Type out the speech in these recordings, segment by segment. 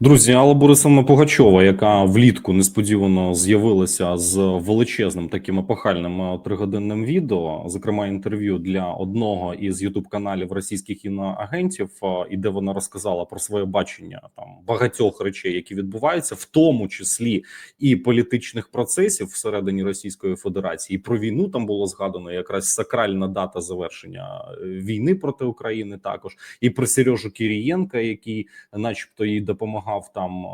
Друзі, Алла Борисовна Пугачова, яка влітку несподівано з'явилася з величезним таким епохальним е, тригодинним відео, зокрема інтерв'ю для одного із ютуб каналів російських іноагентів, е, і де вона розказала про своє бачення там багатьох речей, які відбуваються, в тому числі і політичних процесів всередині Російської Федерації. І про війну там було згадано якраз сакральна дата завершення е, війни проти України. Також і про Сережу Кірієнка, який, начебто, їй допомагав там,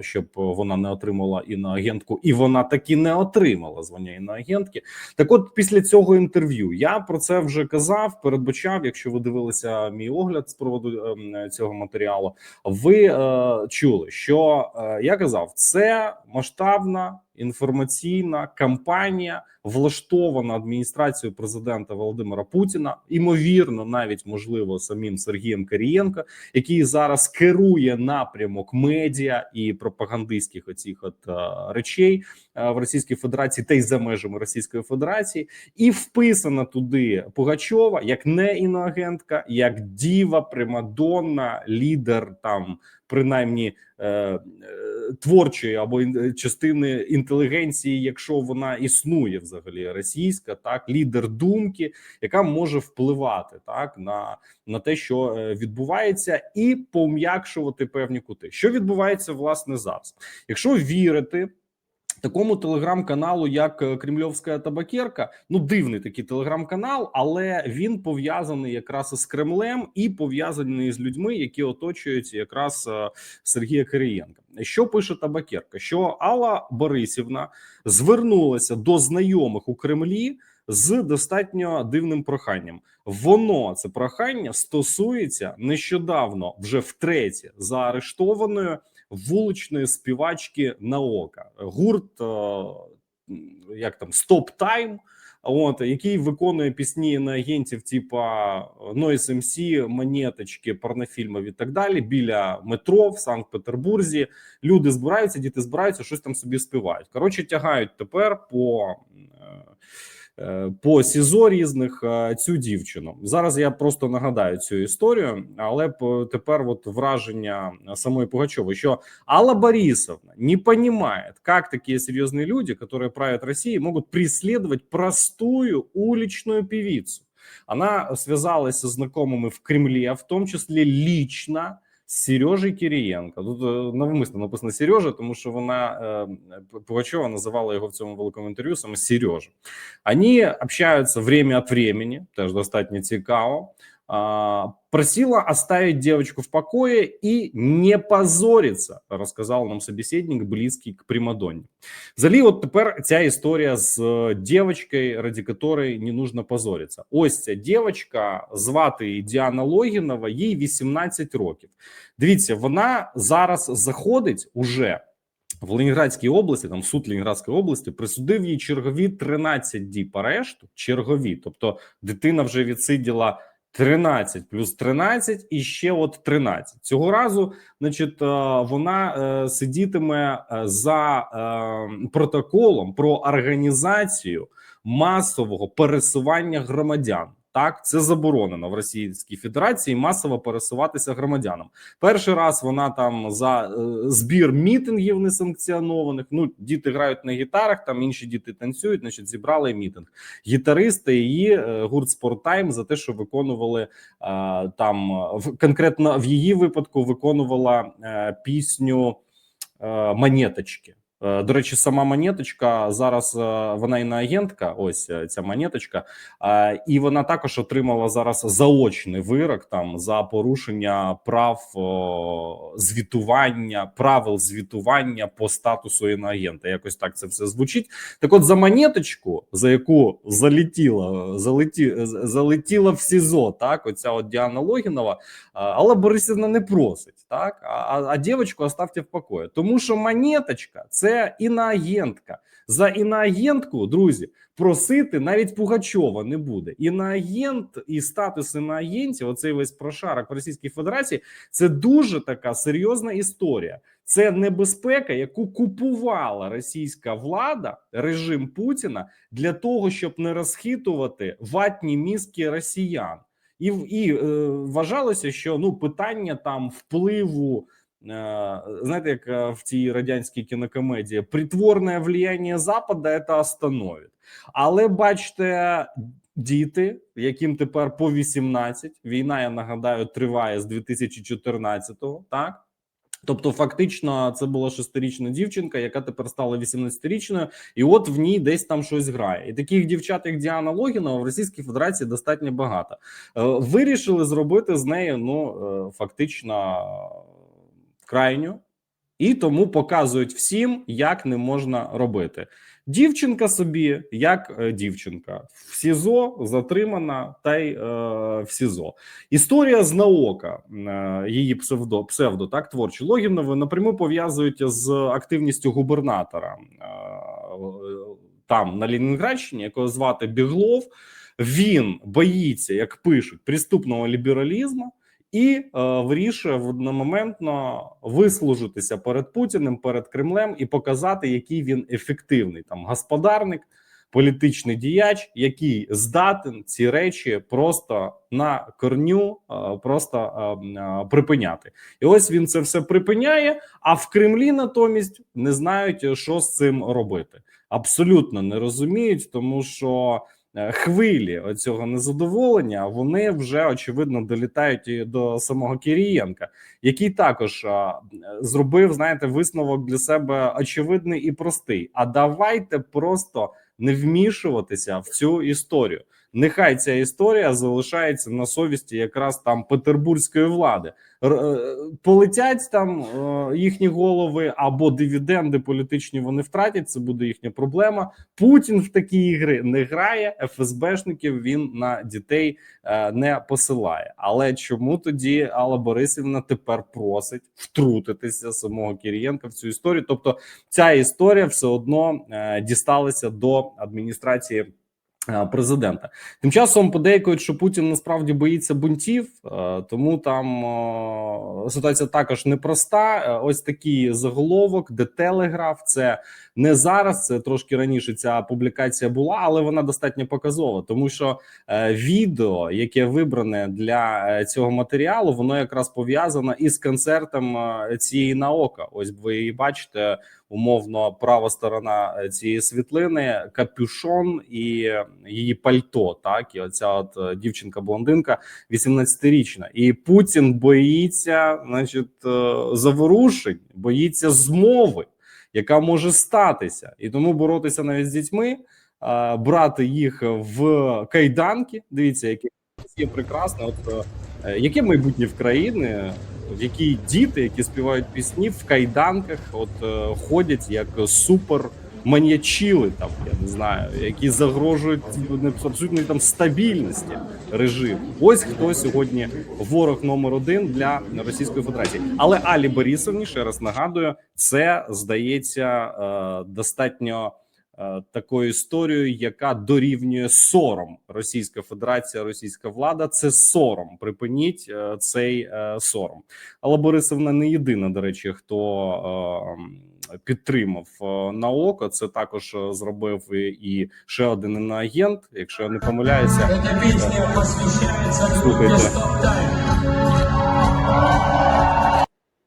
щоб вона не отримала іноагентку, і вона таки не отримала звання іноагентки. Так, от після цього інтерв'ю я про це вже казав, передбачав. Якщо ви дивилися мій огляд з приводу ем, цього матеріалу, ви е, чули, що е, я казав, це масштабна інформаційна кампанія, влаштована адміністрацією президента Володимира Путіна, імовірно, навіть можливо, самим Сергієм Карієнко, який зараз керує напрямок медіа і пропагандистських оцих от е, речей е, в Російській Федерації та й за межами Російської Федерації, і вписана туди Пугачова як не іноагентка, як діва, примадонна, лідер там принаймні е, е, творчої або частини інтелігенції, якщо вона існує взагалі російська, так лідер думки, яка може впливати так на, на те, що е, відбувається, і пом'якшувати певні кути. Що відбувається власне зараз, якщо вірити. Такому телеграм-каналу, як е, Кремльовська табакерка, ну дивний такий телеграм-канал, але він пов'язаний якраз із Кремлем і пов'язаний з людьми, які оточують якраз е, Сергія Кирієнка. Що пише табакерка? Що Алла Борисівна звернулася до знайомих у Кремлі з достатньо дивним проханням. Воно це прохання стосується нещодавно, вже втретє заарештованої вуличної співачки Наока. Гурт е, як там Стоп Тайм. От який виконує пісні на агентів, типа Noise MC, монеточки, порнофільмів і так далі. Біля метро в Санкт-Петербурзі люди збираються, діти збираються, щось там собі співають. Коротше, тягають тепер по. е, е, По СІЗО різних е, цю дівчину зараз я просто нагадаю цю історію, але п- тепер от враження самої Пугачової, що Алла Борисовна не понимает, как такие серьезные люди, которые правят Россией, могут преследовать простую уличную певицу. Она связалась со знакомыми в Кремле, в том числе лично з Сережей Кирієнко. Тут е, навмисно написано Сережа, тому що вона е, Пугачова називала його в цьому великому інтерв'ю саме Сережа. Вони общаються время от времени, теж достатньо цікаво. Просила оставить девочку в покое и не позориться, рассказал нам собеседник, близкий к Примадонне. Взагалі, от тепер ця історія з е, дівчинкою, ради якої не нужно позоритися. Ось ця дівчинка, звати Діана Логінова, їй 18 років. Дивіться, вона зараз заходить уже в Ленінградській області, там суд Ленінградської області присудив їй чергові 13 діб арешту. Чергові, тобто дитина вже відсиділа 13 плюс 13 і ще от 13. Цього разу, значить, е, вона е, сидітиме е, за протоколом про організацію масового пересування громадян. Так, це заборонено в Російській Федерації масово пересуватися громадянам. Перший раз вона там за е, збір мітингів несанкціонованих. Ну, діти грають на гітарах, там інші діти танцюють. Значить, зібрали мітинг. Гітаристи її е, гурт Спорттайм за те, що виконували е, там в конкретно в її випадку виконувала пісню Монеточки. Е, До речі, сама монеточка зараз е, вона іноагентка, ось е, ця монеточка, і вона також отримала зараз заочний вирок там за порушення прав звітування, правил звітування по статусу іноагента. Якось так це все звучить. Так, от за монеточку, за яку залетіла, залеті, залетіла в СІЗО, так оця от Діана Логінова, а, Алла Борисівна не просить, так а, а, а дівчинку оставте в покої, тому що монеточка це іноагентка. За іноагентку, друзі, просити навіть Пугачова не буде. Іноагент і статус іноагентів, оцей весь прошарок в Російській Федерації, це дуже така серйозна історія. Це небезпека, яку купувала російська влада, режим Путіна для того, щоб не розхитувати ватні мізки росіян. І, і е, вважалося, що ну питання там впливу Е, знаєте, як е, в тій радянській кінокомедії притворне влияння Запада це остановить. Але бачите, діти, яким тепер по 18, війна, я нагадаю, триває з 2014-го, так. Тобто, фактично, це була шестирічна дівчинка, яка тепер стала 18-річною, і от в ній десь там щось грає. І таких дівчат, як Діана Логінова, в Російській Федерації достатньо багато. Е, Вирішили зробити з нею ну е, фактично крайню, і тому показують всім, як не можна робити. Дівчинка собі, як е, дівчинка, в СІЗО затримана та й е, в СІЗО. Історія з наука е, її псевдо, псевдо так творчі Логінови напряму пов'язують з активністю губернатора е, там на Лінінградщині, якого звати Біглов. Він боїться, як пишуть, приступного лібералізму і е, вирішує одномоментно вислужитися перед Путіним, перед Кремлем і показати, який він ефективний там господарник, політичний діяч, який здатен ці речі просто на корню, е, просто е, е, припиняти. І ось він це все припиняє. А в Кремлі натомість не знають, що з цим робити. Абсолютно не розуміють, тому що. Е, хвилі цього незадоволення вони вже очевидно долітають і до самого Кирієнка, який також зробив знаєте висновок для себе очевидний і простий. А давайте просто не вмішуватися в цю історію. Нехай ця історія залишається на совісті якраз там петербурзької влади. Е, полетять там е, їхні голови або дивіденди політичні вони втратять. Це буде їхня проблема. Путін в такі ігри не грає. ФСБшників він на дітей е, не посилає. Але чому тоді Алла Борисівна тепер просить втрутитися самого Кірієнка в цю історію? Тобто, ця історія все одно дісталася до адміністрації. Е, президента тим часом подейкують, що Путін насправді боїться бунтів, е, тому там е, ситуація також непроста. Ось такий заголовок, де телеграф. Це не зараз. Це трошки раніше. Ця публікація була, але вона достатньо показова, тому що відео, яке вибране для цього матеріалу, воно якраз пов'язано із концертом цієї наока. Ось ви її бачите умовно права сторона цієї світлини, капюшон і її пальто. Так і оця от е, дівчинка-блондинка, 18-річна, і Путін боїться, значить, е, заворушень, боїться змови, яка може статися, і тому боротися навіть з дітьми, брати їх в кайданки. Дивіться, яке є прекрасно. От яке майбутнє в країни в якій діти, які співають пісні в кайданках, от е, ходять як супер маньячили, там я не знаю, які загрожують абсолютної там стабільності режиму. Ось хто сьогодні ворог номер один для Російської Федерації. Але Алі Борисовні ще раз нагадую, це здається е, достатньо. Е, такою історією, яка дорівнює сором Російська Федерація, Російська влада. Це сором. Припиніть е, цей сором. Але Борисовна не єдина, до речі, хто підтримав на око. Це також зробив і ще один іноагент, Якщо я не помиляюся, слухайте.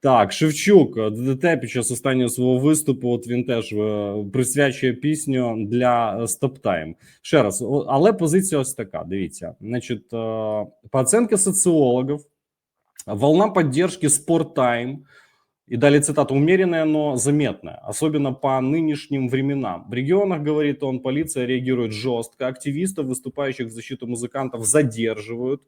Так, Шевчук ДДТ під час останнього свого виступу. От він теж е, присвячує пісню для Стоптайм. Ще раз, але позиція ось така. Дивіться, значить, е, по оценке социологов, волна поддержки спорттайм. И далее цитата, умеренная, но заметная, особенно по нынешним временам. В регионах, говорит он, полиция реагирует жестко, активистов, выступающих в защиту музыкантов, задерживают.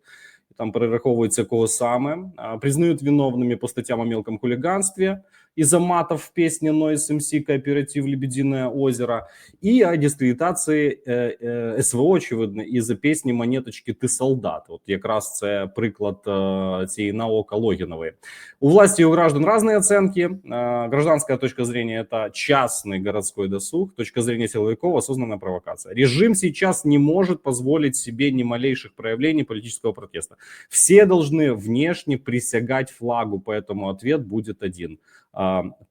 Там перераховується кого саме, признають виновними по статтям о мелком хулиганстві из-за матов в песне Noise MC «Кооператив Лебединое озеро» и о дискредитації э, э, СВО, очевидно, із-за пісні «Монеточки, ти солдат». От якраз це приклад э, цієї науки Логінової. У власти и у граждан разные оценки. Гражданская точка зрения – это частный городской досуг. Точка зрения силовиков – осознанная провокация. Режим сейчас не может позволить себе ни малейших проявлений политического протеста. Все должны внешне присягать флагу, поэтому ответ будет один –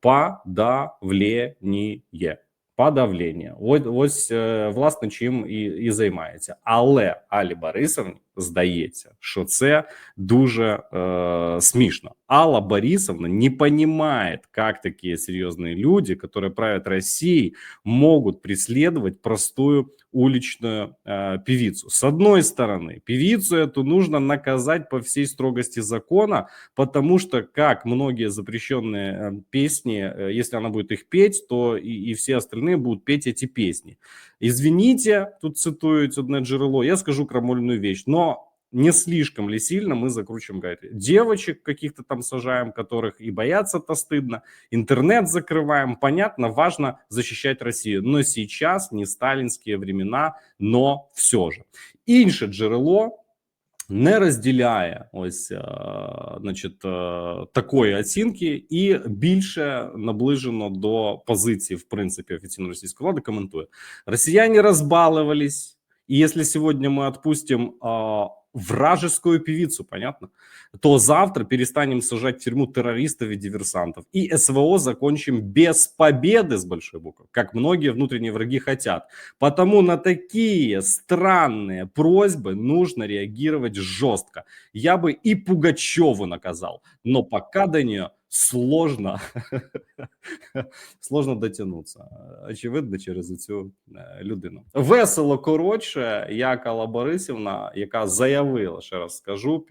подавлення. Подавлення. Ось, ось власне чим і і займається. Але Алі Борисовні здається, що це дуже э, смешно. Алла Борисовна не понимает, как такие серьезные люди, которые правят Россией, могут преследовать простую уличную э, певицу. С одной стороны, певицу эту нужно наказать по всей строгости закона, потому что, как многие запрещенные э, песни, э, если она будет их петь, то и, и все остальные будут петь эти песни. Извините, тут цитують одне джерело, я скажу крамольную вещь, но не слишком ли сильно мы закручиваем гайки? Девочек каких-то там сажаем, которых и бояться-то стыдно, интернет закрываем. Понятно, важно защищать Россию. Но сейчас не сталинские времена, но все же. Інше джерело не розділяє ось е, значить, е, такої оцінки і більше наближено до позиції, в принципі, офіційно російської влади коментує. Росіяни розбалувались, і якщо сьогодні ми відпустимо е, вражескую певицу, понятно, то завтра перестанем сажать в тюрьму террористов и диверсантов. И СВО закончим без победы с большой буквы, как многие внутренние враги хотят. Потому на такие странные просьбы нужно реагировать жестко. Я бы и Пугачеву наказал, но пока до нее сложно, сложно дотягнутися. Очевидно, через цю е, людину. Весело коротше, як Алла Борисівна, яка заявила, ще раз скажу,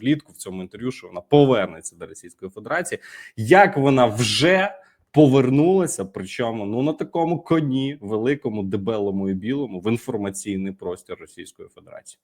влітку в цьому інтерв'ю, що вона повернеться до Російської Федерації, як вона вже повернулася, причому ну на такому коні, великому, дебелому і білому в інформаційний простір Російської Федерації.